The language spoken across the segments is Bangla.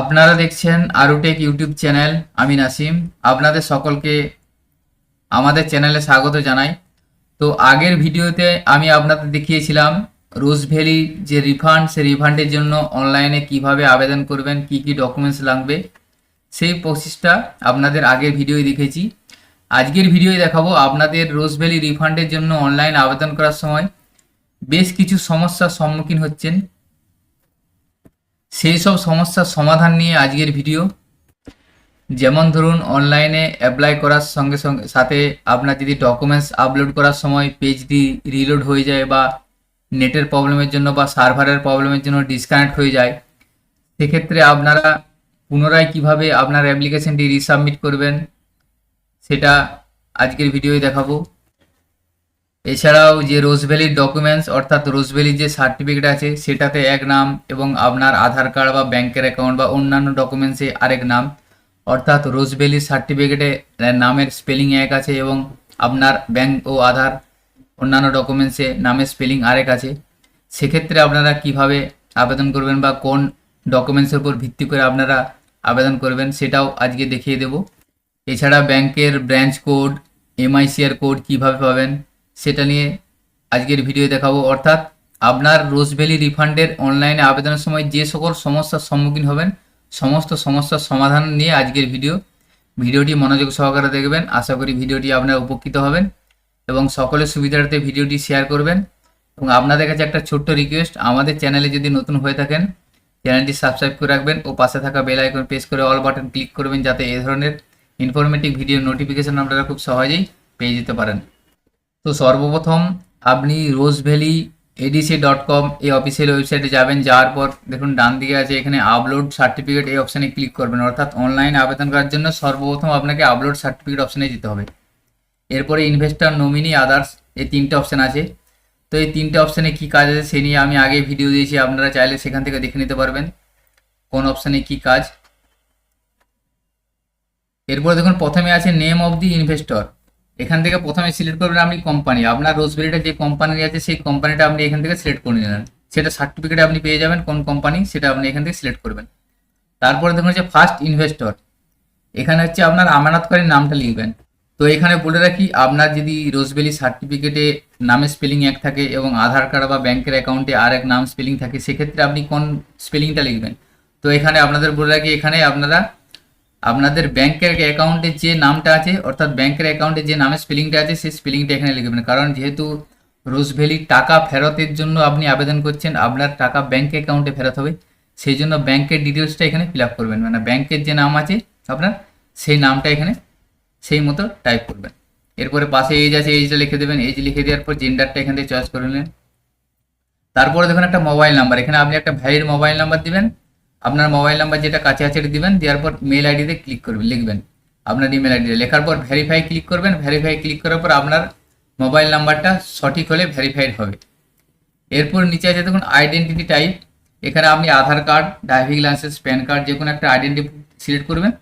আপনারা দেখছেন আরুটেক ইউটিউব চ্যানেল আমি নাসিম। আপনাদের সকলকে আমাদের চ্যানেলে স্বাগত জানাই। তো আগের ভিডিওতে আমি আপনাদের দেখিয়েছিলাম রোজ ভ্যালি যে রিফান্ড সেই রিফান্ডের জন্য অনলাইনে কীভাবে আবেদন করবেন, কি কি ডকুমেন্টস লাগবে, সেই প্রসেসটা আপনাদের আগের ভিডিওয় দেখেছি। আজকের ভিডিওয় দেখাবো আপনাদের রোজ ভ্যালি রিফান্ডের জন্য অনলাইন আবেদন করার সময় বেশ কিছু সমস্যার সম্মুখীন হচ্ছেন। সেই সব সমস্যার সমাধান নিয়ে আজকের ভিডিও। যেমন ধরুন অনলাইনে অ্যাপ্লাই করার সঙ্গে সঙ্গে, সাথে আপনার যদি ডকুমেন্টস আপলোড করার সময় পেজ দি রিলোড হয়ে যায় বা নেটের প্রবলেমের জন্য বা সার্ভারের প্রবলেমের জন্য ডিসকানেক্ট হয়ে যায়, সেক্ষেত্রে আপনারা পুনরায় কীভাবে আপনার অ্যাপ্লিকেশনটি রিসাবমিট করবেন, সেটা আজকের ভিডিওয় দেখাবো। এছাড়াও যে রোজভ্যালির ডকুমেন্টস অর্থাৎ রোজভ্যালির যে সার্টিফিকেট আছে, সেটাতে এক নাম এবং আপনার আধার কার্ড বা ব্যাংকের অ্যাকাউন্ট বা অন্যান্য ডকুমেন্টসে আরেক নাম। অর্থাৎ রোজভ্যালির সার্টিফিকেটে নামের স্পেলিং এক আছে এবং আপনার ব্যাংক ও আধার, অন্যান্য ডকুমেন্টসে নামের স্পেলিং আরেক আছে। সেক্ষেত্রে আপনারা কীভাবে আবেদন করবেন বা কোন ডকুমেন্টসের উপর ভিত্তি করে আপনারা আবেদন করবেন, সেটাও আজকে দেখিয়ে দেব। এছাড়া ব্যাংকের ব্রাঞ্চ কোড এমআইসিআর কোড কীভাবে পাবেন সেটা নিয়ে আজকের ভিডিও দেখাবো। অর্থাৎ আপনার রোজভ্যালি রিফান্ডের অনলাইনে আবেদনের সময় যে সকল সমস্যার সম্মুখীন হবেন, সমস্ত সমস্যার সমাধান নিয়ে আজকের ভিডিও। ভিডিওটি মনোযোগ সহকারে দেখবেন। আশা করি ভিডিওটি আপনারা উপকৃত হবেন এবং সকলের সুবিধার্থে ভিডিওটি শেয়ার করবেন। এবং আপনাদের কাছে একটা ছোট্ট রিকোয়েস্ট আমাদের চ্যানেলে যদি নতুন হয়ে থাকেন, চ্যানেলটি সাবস্ক্রাইব করে রাখবেন ও পাশে থাকা বেল আইকন প্রেস করে অল বাটন ক্লিক করবেন যাতে এই ধরনের ইনফরমেটিভ ভিডিও নোটিফিকেশন আপনারা খুব সহজেই পেয়ে যেতে পারেন। তো সর্বপ্রথম আপনি rose valley ADC dot com এই অফিসিয়াল ওয়েবসাইটে যাবেন, যাওয়ার পর দেখুন ডান দিকে আছে, এখানে আপলোড সার্টিফিকেট এই অপশানে ক্লিক করবেন। অর্থাৎ অনলাইন আবেদন করার জন্য সর্বপ্রথম আপনাকে আপলোড সার্টিফিকেট অপশানে যেতে হবে। এরপরে ইনভেস্টার নমিনি আদার্স এই তিনটে অপশান আছে। তো এই তিনটে অপশানে কী কাজ আছে সে নিয়ে আমি আগে ভিডিও দিয়েছি, আপনারা চাইলে সেখান থেকে দেখে নিতে পারবেন কোন অপশানে কী কাজ। এরপরে দেখুন প্রথমে আছে নেম অফ দি ইনভেস্টর এখান থেকে প্রথমে সিলেক্ট করবেন আপনি কোম্পানি আপনার রোজবেরিটা যে কোম্পানি আছে, সেই কোম্পানিটা আপনি এখান থেকে সিলেক্ট করে নিলেন সেটা সার্টিফিকেট আপনি পেয়ে যাবেন কোন কোম্পানি সেটা আপনি এখান থেকে সিলেক্ট করবেন। তারপরে দেখুন হচ্ছে ফার্স্ট ইনভেস্টর এখানে হচ্ছে আপনার আমানতকারীর নামটা লিখবেন। তো এখানে বলে রাখি, আপনার যদি রোজবেলি সার্টিফিকেটে নামের স্পেলিং এক থাকে এবং আধার কার্ড বা ব্যাংকের অ্যাকাউন্টে আর এক নাম স্পেলিং থাকে, সেক্ষেত্রে আপনি কোন স্পেলিংটা লিখবেন? তো এখানে আপনাদের বলে রাখি, এখানে আপনারা আপনাদের ব্যাংকের অ্যাকাউন্টে যে নামটা আছে, অর্থাৎ ব্যাংকের অ্যাকাউন্টে যে নামের স্পেলিংটা আছে, সেই স্পেলিংটা এখানে লিখবেন কারণ যেহেতু রোজভ্যালি টাকা ফেরতের জন্য আপনি আবেদন করছেন, আপনার টাকা ব্যাংক অ্যাকাউন্টে ফেরত হবে, সেই জন্য ব্যাংকের ডিটেলসটা এখানে ফিল আপ করবেন। মানে ব্যাংকের যে নাম আছে আপনার, সেই নামটা এখানে সেই মতো টাইপ করবেন। এরপরে পাশে এজ আছে এজটা লিখে দেবেন এজ লিখে দেওয়ার পর জেন্ডারটা এখান থেকে চয়েস করে নেবেন তারপরে দেখুন একটা মোবাইল নাম্বার। এখানে আপনি একটা ভ্যালিড মোবাইল নাম্বার দিবেন। আপনার মোবাইল নাম্বার যেটা কাছে আছে এটা দিবেন, দেওয়ার পর মেল আইডিতে ক্লিক করবেন, লিখবেন। আপনার ইমেল আইডিতে লেখার পর ভেরিফাই ক্লিক করবেন ভেরিফাই ক্লিক করার পর আপনার মোবাইল নাম্বারটা সঠিক হলে ভেরিফাইড হবে। এরপর নিচে আছে দেখুন আইডেন্টিটি টাইপ এখানে আপনি Aadhaar card driving licence PAN card যে কোনো একটা আইডেন্টি সিলেক্ট করবেন।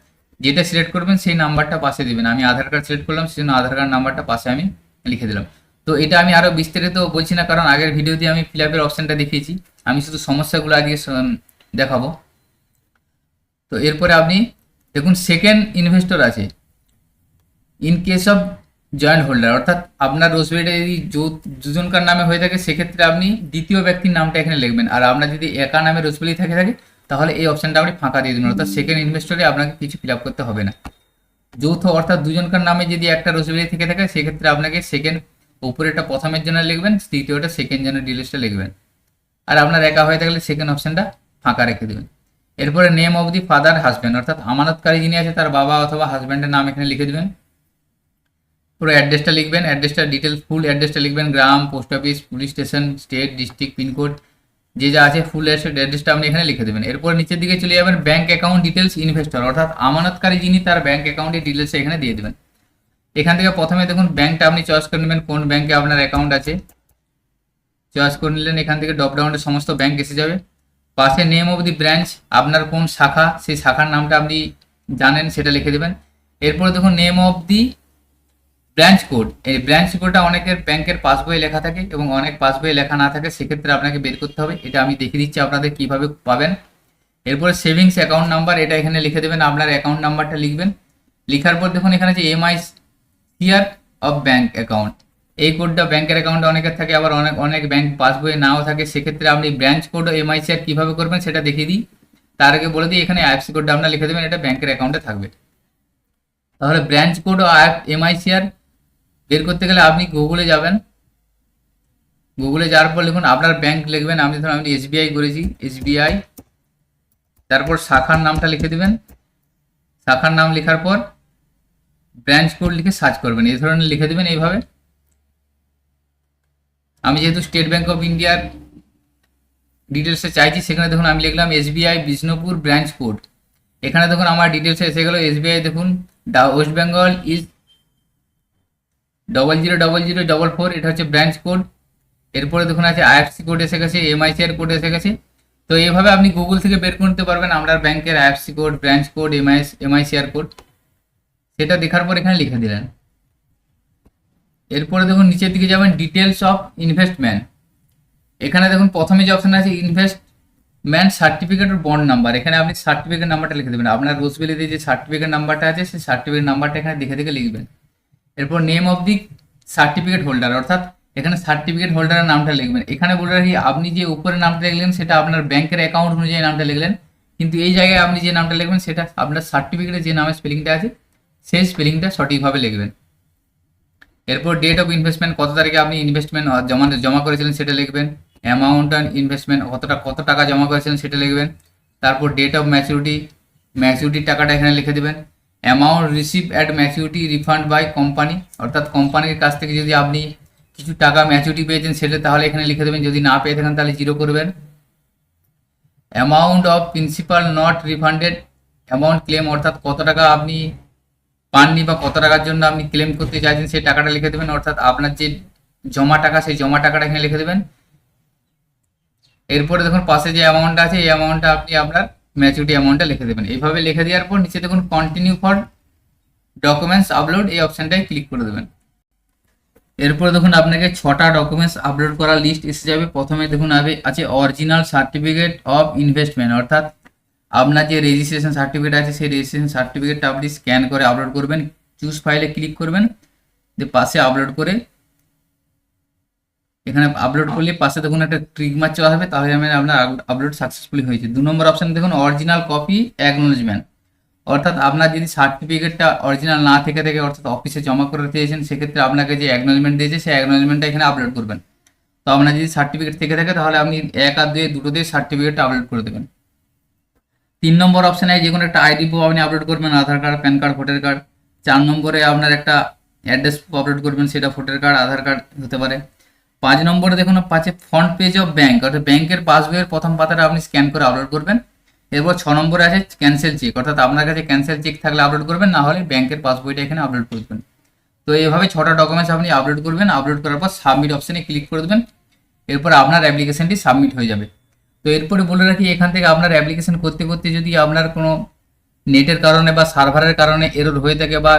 যেটা সিলেক্ট করবেন, সেই নাম্বারটা পাশে দিবেন। আমি আধার কার্ড সিলেক্ট করলাম, সেই জন্য আধার কার্ড নাম্বারটা পাশে আমি লিখে দিলাম। তো এটা আমি আরও বিস্তারিত বলছি না, কারণ আগের ভিডিওতে আমি ফিল আপের অপশানটা দেখিয়েছি। আমি শুধু সমস্যাগুলো আগে দেখাবো। তো এরপরে আপনি দেখুন সেকেন্ড ইনভেস্টর আছে। In case of joint holder অর্থাৎ আপনার রোজবেরিটা যদি দুজনকার নামে হয়ে থাকে, সেক্ষেত্রে আপনি দ্বিতীয় ব্যক্তির নামটা এখানে লিখবেন। আর আপনার যদি একা নামে রোজবেরি থাকে থাকে, তাহলে এই অপশানটা আপনি ফাঁকা দিয়ে দেবেন। অর্থাৎ সেকেন্ড ইনভেস্টরে আপনাকে কিছু ফিল করতে হবে না। যৌথ, অর্থাৎ দুজনকার নামে যদি একটা রোজবেরি থেকে থাকে, সেক্ষেত্রে আপনাকে সেকেন্ড উপরেটা প্রথমের জন্য লিখবেন, দ্বিতীয়টা সেকেন্ড জন্য ডিটেলসটা লিখবেন। আর আপনার একা হয়ে থাকলে সেকেন্ড অপশানটা ফাঁকা রেখে দেবেন। এরপরে name of the father husband অর্থাৎ আমানতকারী যিনি আছে, তার বাবা অথবা হাজব্যান্ডের নাম এখানে লিখে দেবেন। পুরো অ্যাড্রেসটা লিখবেন অ্যাড্রেসটা ডিটেলস ফুল অ্যাড্রেসটা লিখবেন, গ্রাম post office police station state district pincode যে যা আছে ফুল অ্যাড্রেসটা আপনি এখানে লিখে দেবেন। এরপর নিচের দিকে চলে যাবেন ব্যাঙ্ক অ্যাকাউন্ট ডিটেলস ইনভেস্টর অর্থাৎ আমানতকারী যিনি, তার ব্যাঙ্ক অ্যাকাউন্টের ডিটেলস এখানে দিয়ে দেবেন। এখান থেকে প্রথমে দেখুন ব্যাঙ্কটা আপনি চয়েস করে নেবেন, কোন ব্যাঙ্কে আপনার অ্যাকাউন্ট আছে। চয়েস করে নিলেন, এখান থেকে ড্রপডাউনের সমস্ত ব্যাঙ্ক এসে যাবে। পাশে নেম অফ দি ব্রাঞ্চ আপনার কোন শাখা, সেই শাখার নামটা আপনি জানেন, সেটা লিখে দেবেন। এরপরে দেখুন name of the branch code এই ব্রাঞ্চ কোডটা অনেকের ব্যাংকের পাসবই লেখা থাকে এবং অনেক পাসবই লেখা না থাকে, সেক্ষেত্রে আপনাকে বের করতে হবে। এটা আমি দেখিয়ে দিচ্ছি আপনাদের কীভাবে পাবেন। এরপরে সেভিংস অ্যাকাউন্ট নাম্বার এটা এখানে লিখে দেবেন, আপনার অ্যাকাউন্ট নাম্বারটা লিখবেন। লিখার পর দেখুন, এখানে আছে MI CR of bank account এই কোডটা ব্যাংকের অ্যাকাউন্টে অনেকের থাকে, আবার অনেক অনেক ব্যাংক পাসবইয়ে নাও থাকে, সেক্ষেত্রে আপনি ব্রাঞ্চ কোড এমআই সিআর কীভাবে করবেন সেটা দেখিয়ে দিই। তার আগে বলে দিই, এখানে আইএফসি কোডটা আপনার লিখে দেবেন, এটা ব্যাংকের অ্যাকাউন্টে থাকবে। তাহলে ব্রাঞ্চ কোড ও এমআই সিআর বের করতে গেলে আপনি গুগলে যাবেন। গুগলে যাওয়ার পর লিখুন, আপনার ব্যাংক লিখবেন, আমি ধরুন আমি এসবিআই করেছি এসবিআই তারপর শাখার নামটা লিখে দেবেন। শাখার নাম লেখার পর ব্রাঞ্চ কোড লিখে সার্চ করবেন, এই ধরনের লিখে দেবেন এইভাবে। আমি যেহেতু স্টেট ব্যাঙ্ক অফ ইন্ডিয়ার ডিটেলসে চাইছি, সেখানে দেখুন আমি লিখলাম এসবিআই বিষ্ণুপুর ব্রাঞ্চ কোড এখানে দেখুন আমার ডিটেলসে এসে গেল এসবিআই দেখুন West Bengal is double zero double zero double four এটা হচ্ছে ব্রাঞ্চ কোড এরপরে দেখুন আছে আইএফসি কোড এসে গেছে এমআইসিআর কোড এসে গেছে। তো এইভাবে আপনি গুগল থেকে বের করতে পারবেন আপনার ব্যাংকের IFC code branch code MIS MICR code সেটা দেখার পর এখানে লিখে দিলেন। এরপরে দেখুন, নিচের দিকে যাবেন ডিটেলস অফ ইনভেস্টমেন্ট এখানে দেখুন, প্রথমে যে অপশন আছে ইনভেস্টমেন্ট সার্টিফিকেট বন্ড নাম্বার এখানে আপনি সার্টিফিকেট নাম্বারটা লিখে দেবেন। আপনার রোজবেলিতে যে সার্টিফিকেট নাম্বারটা আছে, সেই সার্টিফিকেট নাম্বারটা এখানে দেখে দেখে লিখবেন। এরপর name of the certificate holder অর্থাৎ এখানে সার্টিফিকেট হোল্ডারের নামটা লিখবেন। এখানে বলে রাখি, আপনি যে উপরে নামটা লিখলেন, সেটা আপনার ব্যাংকের অ্যাকাউন্ট অনুযায়ী নামটা লিখলেন। কিন্তু এই জায়গায় আপনি যে নামটা লিখবেন, সেটা আপনার সার্টিফিকেটে যে নামের স্পেলিংটা আছে, সেই স্পেলিংটা সঠিকভাবে লিখবেন। এরপর ডেট অফ ইনভেস্টমেন্ট কত তারিখে আপনি ইনভেস্টমেন্ট জমা জমা করেছিলেন সেটা লিখবেন। অ্যামাউন্ট অ্যান্ড ইনভেস্টমেন্ট কতটা, কত টাকা জমা করেছিলেন সেটা লিখবেন। তারপর ডেট অফ ম্যাচুরিটি ম্যাচুরিটির টাকাটা এখানে লিখে দেবেন। Amount receive at maturity refund by company অর্থাৎ কোম্পানির কাছ থেকে যদি আপনি কিছু টাকা ম্যাচুরিটি পেয়েছেন সেটা তাহলে এখানে লিখে দেবেন। যদি না পেয়ে থাকেন তাহলে জিরো করবেন। Amount of principal not refunded amount claim অর্থাৎ কত টাকা আপনি পাননি বা কত টাকার জন্য আপনি ক্লেম করতে চাইছেন সেই টাকাটা লিখে দেবেন, অর্থাৎ আপনার যে জমা টাকা, সেই জমা টাকাটা এখানে লিখে দেবেন। এরপরে দেখুন পাশে যে অ্যামাউন্টটা আছে, এই অ্যামাউন্টটা আপনি আপনার ম্যাচুরিটি অ্যামাউন্টটা লিখে দেবেন। এইভাবে লিখে দেওয়ার পর নিচে দেখুন কন্টিনিউ ফর ডকুমেন্টস আপলোড এই অপশানটায় ক্লিক করে দেবেন। এরপরে দেখুন আপনাকে ছটা ডকুমেন্টস আপলোড করার লিস্ট এসে যাবে। প্রথমে দেখুন আছে অরিজিনাল সার্টিফিকেট অফ ইনভেস্টমেন্ট অর্থাৎ আপনার যে রেজিস্ট্রেশন সার্টিফিকেট আছে, সেই রেজিস্ট্রেশন সার্টিফিকেটটা আপনি স্ক্যান করে আপলোড করবেন চুজ ফাইলে ক্লিক করবেন, দিয়ে পাশে আপলোড করে, এখানে আপলোড করলে পাশে দেখুন একটা ট্রিক মার্ক চলে আসবে, তাহলে আমি আপনার আপলোড সাকসেসফুলি হয়েছে দু নম্বর অপশানে দেখুন অরিজিনাল কপি অ্যাকনোলজমেন্ট অর্থাৎ আপনার যদি সার্টিফিকেটটা অরিজিনাল না থেকে থেকে অর্থাৎ অফিসে জমা করে দিয়েছেন, সেক্ষেত্রে আপনাকে যে অ্যাকনোলজমেন্ট দিয়েছে, সেই অ্যাকনোলজমেন্টটা এখানে আপলোড করবেন। তো আপনার যদি সার্টিফিকেট থেকে থাকে, তাহলে আপনি এক আর দুই দুটো দিয়ে সার্টিফিকেটটা আপলোড করে দেবেন। তিন নম্বর অপশানে যে কোনো একটা আইডি প্রুফ আপনি আপলোড করবেন, Aadhaar card PAN card voter card চার নম্বরে আপনার একটা অ্যাড্রেস প্রুফ আপলোড করবেন, সেটা ভোটার কার্ড আধার কার্ড হতে পারে। পাঁচ নম্বরে দেখুন, পাঁচে ফ্রন্ট পেজ অফ ব্যাঙ্ক অর্থাৎ ব্যাংকের পাসবইয়ের প্রথম পাতাটা আপনি স্ক্যান করে আপলোড করবেন। এরপর ছ নম্বরে আছে ক্যান্সেল চেক অর্থাৎ আপনার কাছে ক্যান্সেল চেক থাকলে আপলোড করবেন, না হলে ব্যাংকের পাসবইটা এখানে আপলোড করবেন। তো এইভাবে ছটা ডকুমেন্টস আপনি আপলোড করবেন আপলোড করার পর সাবমিট অপশানে ক্লিক করে দেবেন। এরপর আপনার অ্যাপ্লিকেশনটি সাবমিট হয়ে যাবে। তো এরপরে বলে রাখি, এখান থেকে আপনার অ্যাপ্লিকেশন করতে করতে যদি আপনার কোনো নেটের কারণে বা সার্ভারের কারণে এরর হয়ে থাকে বা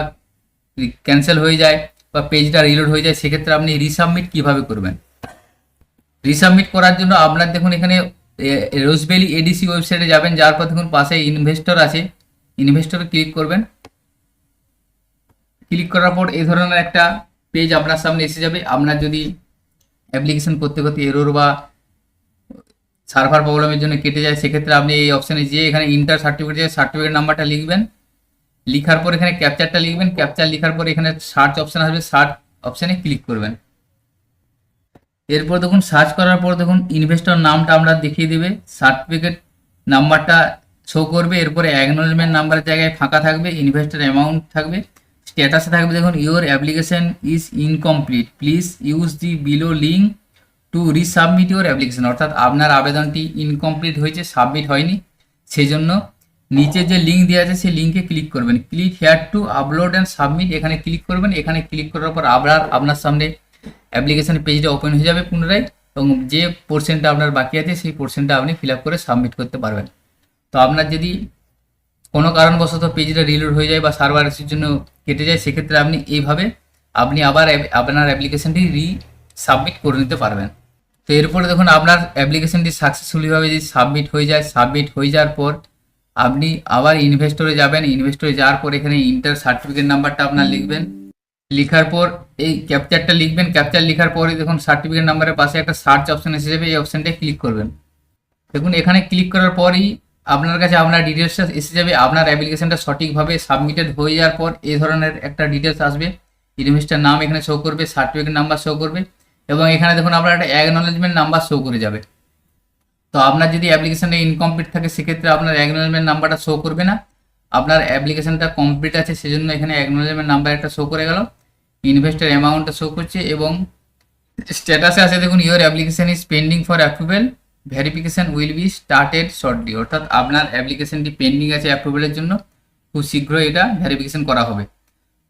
ক্যান্সেল হয়ে যায় বা পেজটা রিলোড হয়ে যায়, সেক্ষেত্রে আপনি রিসাবমিট কীভাবে করবেন? রিসাবমিট করার জন্য আপনার দেখুন এখানে রোজবেলি এডিসি ওয়েবসাইটে যাবেন, যার পর দেখুন পাশে ইনভেস্টর আছে। ইনভেস্টর ক্লিক করবেন। ক্লিক করার পর এ ধরনের একটা পেজ আপনার সামনে এসে যাবে। আপনার যদি অ্যাপ্লিকেশন করতে করতে এরোর বা সার্ভার প্রবলেমের জন্য কেটে যায়, সেক্ষেত্রে আপনি এই অপশানে যে এখানে ইন্টার সার্টিফিকেট যে সার্টিফিকেট নাম্বারটা লিখবেন। লিখার পর এখানে ক্যাপচারটা লিখবেন ক্যাপচার লিখার পর এখানে সার্চ অপশান আসবে সার্চ অপশানে ক্লিক করবেন। এরপর দেখুন সার্চ করার পর দেখুন ইনভেস্টর নামটা আমরা দেখিয়ে দেবে সার্টিফিকেট নাম্বারটা শো করবে, এরপরে অ্যাকনোলজমেন্ট নাম্বারের জায়গায় ফাঁকা থাকবে ইনভেস্টর অ্যামাউন্ট থাকবে স্ট্যাটাসে থাকবে, দেখুন your application is incomplete please use the below link to resubmit your application অর্থাৎ আপনার আবেদনটি ইনকমপ্লিট হয়েছে সাবমিট হয়নি সেই জন্য নিচে যে লিঙ্ক দেওয়া আছে, সেই লিঙ্কে ক্লিক করবেন। Click here to upload and submit এখানে ক্লিক করবেন, এখানে ক্লিক করার পর আবার আপনার সামনে অ্যাপ্লিকেশন পেজটা ওপেন হয়ে যাবে পুনরায়, এবং যে পোর্শনটা আপনার বাকি আছে, সেই পোর্শনটা আপনি ফিল করে সাবমিট করতে পারবেন। তো আপনার যদি কোনো কারণবশত পেজটা রিলোড হয়ে যায় বা সার্ভার জন্য কেটে যায়, সেক্ষেত্রে আপনি এইভাবে আপনি আবার আপনার অ্যাপ্লিকেশনটি রি সাবমিট করে নিতে পারবেন। তো এরপরে দেখুন আপনার অ্যাপ্লিকেশনটি সাকসেসফুলিভাবে যদি সাবমিট হয়ে যায় সাবমিট হয়ে যাওয়ার পর আপনি আবার ইনভেস্টরে যাবেন। ইনভেস্টরে যাওয়ার পর এখানে ইন্টার সার্টিফিকেট নাম্বারটা আপনার লিখবেন। লেখার পর এই ক্যাপচারটা লিখবেন। ক্যাপচার লেখার পরে দেখুন সার্টিফিকেট নাম্বারের পাশে একটা সার্চ অপশন এসে যাবে। এই অপশনটায় ক্লিক করবেন। দেখুন, এখানে ক্লিক করার পরই আপনার কাছে আপনার ডিটেলসটা এসে যাবে। আপনার অ্যাপ্লিকেশনটা সঠিকভাবে সাবমিটেড হয়ে যাওয়ার পর এই ধরনের একটা ডিটেলস আসবে। ইনভেস্টার নাম এখানে শো করবে সার্টিফিকেট নাম্বার শো করবে। এবং এখানে দেখুন আপনার একটা অ্যাকনোলেজমেন্ট নাম্বার শো করে যাবে। তো আপনার যদি অ্যাপ্লিকেশনটা ইনকমপ্লিট থাকে, সেক্ষেত্রে আপনার অ্যাকনোলেজমেন্ট নাম্বারটা শো করবে না। আপনার অ্যাপ্লিকেশনটা কমপ্লিট আছে, সেজন্য এখানে অ্যাকনোলেজমেন্ট নাম্বার একটা শো করে গেল। ইনভেস্টার অ্যামাউন্টটা শো করছে এবং স্ট্যাটাসে আছে দেখুন your application is pending for approval verification will be started shortly অর্থাৎ আপনার অ্যাপ্লিকেশনটি পেন্ডিং আছে অ্যাপ্রুভেলের জন্য। খুব শীঘ্রই এটা ভেরিফিকেশন করা হবে।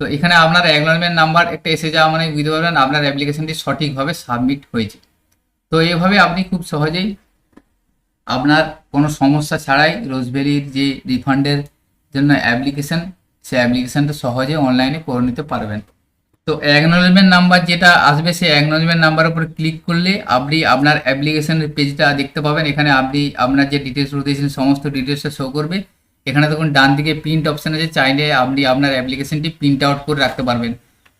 তো এখানে আপনার অ্যাকনোলেজমেন্ট নাম্বার একটা এসে যাওয়া মানে বুঝতে পারবেন আপনার অ্যাপ্লিকেশনটি সঠিকভাবে সাবমিট হয়েছে। তো এভাবে আপনি খুব সহজেই আপনার কোনো সমস্যা ছাড়াই রোজবেরির যে রিফান্ডের জন্য অ্যাপ্লিকেশন সেই অ্যাপ্লিকেশনটা সহজে অনলাইনে করে নিতে পারবেন। তো অ্যাকনোলেজমেন্ট নাম্বার যেটা আসবে, সেই অ্যাকনোলেজমেন্ট নাম্বার উপরে ক্লিক করলে আপনি আপনার অ্যাপ্লিকেশনের পেজটা দেখতে পাবেন। এখানে আপনি আপনার যে ডিটেলস দিয়েছেন সমস্ত ডিটেলসটা শো করবে। এখানে দেখুন, ডান দিকে প্রিন্ট অপশান আছে, চাইলে আপনি আপনার অ্যাপ্লিকেশনটি প্রিন্ট আউট করে রাখতে পারবেন।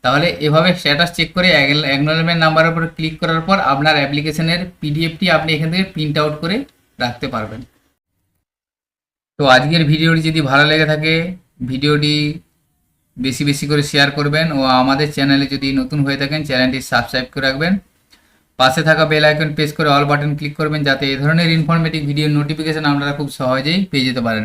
তাহলে এভাবে স্ট্যাটাস চেক করে অ্যাকনোলেজমেন্ট নাম্বারের উপরে ক্লিক করার পর আপনার অ্যাপ্লিকেশনের পিডিএফটি আপনি এখান থেকে প্রিন্ট আউট করে রাখতে পারবেন। তো আজকের ভিডিওটি যদি ভালো লেগে থাকে, ভিডিওটি বেশি বেশি করে শেয়ার করবেন ও আমাদের চ্যানেলে যদি নতুন হয়ে থাকেন চ্যানেলটি সাবস্ক্রাইব করে রাখবেন। পাশে থাকা বেল আইকন প্রেস করে অল বাটন ক্লিক করবেন, যাতে এই ধরনের ইনফরমেটিভ ভিডিও নোটিফিকেশান আপনারা খুব সহজেই পেয়ে যেতে পারেন।